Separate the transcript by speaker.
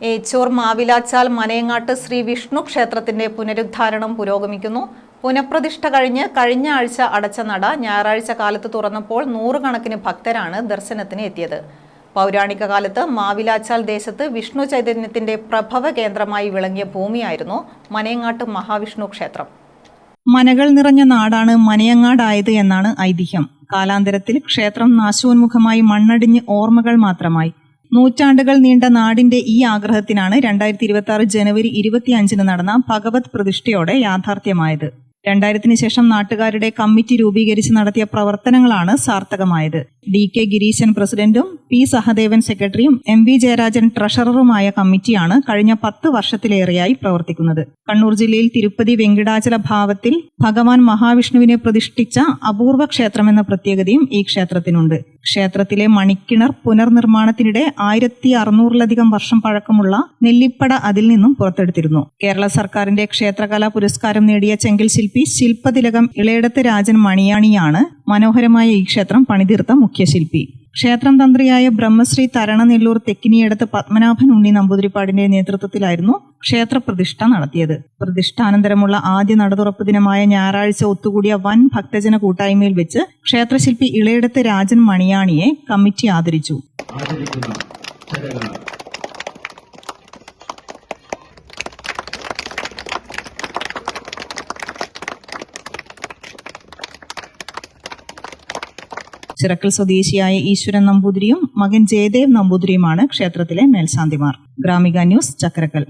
Speaker 1: ഏച്ചൂർ മാവിലാച്ചാൽ മനയങ്ങാട്ട് ശ്രീ വിഷ്ണു ക്ഷേത്രത്തിന്റെ പുനരുദ്ധാരണം പുരോഗമിക്കുന്നു. പുനഃപ്രതിഷ്ഠ കഴിഞ്ഞ് കഴിഞ്ഞ ആഴ്ച അടച്ച നട ഞായറാഴ്ച കാലത്ത് തുറന്നപ്പോൾ നൂറുകണക്കിന് ഭക്തരാണ് ദർശനത്തിന് എത്തിയത്. പൗരാണിക കാലത്ത് മാവിലാച്ചാൽ ദേശത്ത് വിഷ്ണു ചൈതന്യത്തിന്റെ പ്രഭവ കേന്ദ്രമായി വിളങ്ങിയ ഭൂമിയായിരുന്നു മനയങ്ങാട്ട് മഹാവിഷ്ണു ക്ഷേത്രം. മനകൾ നിറഞ്ഞ നാടാണ് മനയങ്ങാടായത് എന്നാണ് ഐതിഹ്യം. കാലാന്തരത്തിൽ ക്ഷേത്രം നാശോന്മുഖമായി മണ്ണടിഞ്ഞ് ഓർമ്മകൾ മാത്രമായി. നൂറ്റാണ്ടുകൾ നീണ്ട നാടിന്റെ ഈ ആഗ്രഹത്തിനാണ് രണ്ടായിരത്തി ഇരുപത്തി ആറ് ജനുവരി ഇരുപത്തിയഞ്ചിന് നടന്ന ഭഗവത് പ്രതിഷ്ഠയോടെ യാഥാർത്ഥ്യമായത്. രണ്ടായിരത്തിന് ശേഷം നാട്ടുകാരുടെ കമ്മിറ്റി രൂപീകരിച്ച് നടത്തിയ പ്രവർത്തനങ്ങളാണ് സാർത്ഥകമായത്. ഡി കെ ഗിരീശൻ പ്രസിഡന്റും പി സഹദേവൻ സെക്രട്ടറിയും എം വി ജയരാജൻ ട്രഷററുമായ കമ്മിറ്റിയാണ് കഴിഞ്ഞ പത്ത് വർഷത്തിലേറെയായി പ്രവർത്തിക്കുന്നത്. കണ്ണൂർ ജില്ലയിൽ തിരുപ്പതി വെങ്കിടാചല ഭാവത്തിൽ ഭഗവാൻ മഹാവിഷ്ണുവിനെ പ്രതിഷ്ഠിച്ച അപൂർവ ക്ഷേത്രമെന്ന പ്രത്യേകതയും ഈ ക്ഷേത്രത്തിനുണ്ട്. ക്ഷേത്രത്തിലെ മണിക്കിണർ പുനർനിർമ്മാണത്തിനിടെ ആയിരത്തി അറുന്നൂറിലധികം വർഷം പഴക്കമുള്ള നെല്ലിപ്പട അതിൽ നിന്നും പുറത്തെടുത്തിരുന്നു. കേരള സർക്കാരിന്റെ ക്ഷേത്രകലാ പുരസ്കാരം നേടിയ ചെങ്കിൽ ശില്പി ശില്പതിലകം ഇളയടത്ത് രാജൻ മണിയാണിയാണ് മനോഹരമായ ഈ ക്ഷേത്രം പണിതീർത്ത മുഖ്യശില്പി ക്ഷേത്രം തന്ത്രിയായ ബ്രഹ്മശ്രീ തരണനെല്ലൂർ തെക്കിനിയടത്ത് പത്മനാഭൻ ഉണ്ണി നമ്പൂതിരിപ്പാടിന്റെ നേതൃത്വത്തിലായിരുന്നു ക്ഷേത്ര പ്രതിഷ്ഠ നടത്തിയത്. പ്രതിഷ്ഠാനന്തരമുള്ള ആദ്യ നടതുറപ്പ് ദിനമായ ഞായറാഴ്ച ഒത്തുകൂടിയ വൻ ഭക്തജന കൂട്ടായ്മയിൽ വെച്ച് ക്ഷേത്രശില്പി ഇളയടത്ത് രാജൻ മണിയാണിയെ കമ്മിറ്റി ആദരിച്ചു. ചിറക്കൽ സ്വദേശിയായ ഈശ്വരൻ നമ്പൂതിരിയും മകൻ ജയദേവ് നമ്പൂതിരിയുമാണ് ക്ഷേത്രത്തിലെ മേൽശാന്തിമാർ. ഗ്രാമിക ന്യൂസ് ചക്കരക്കൽ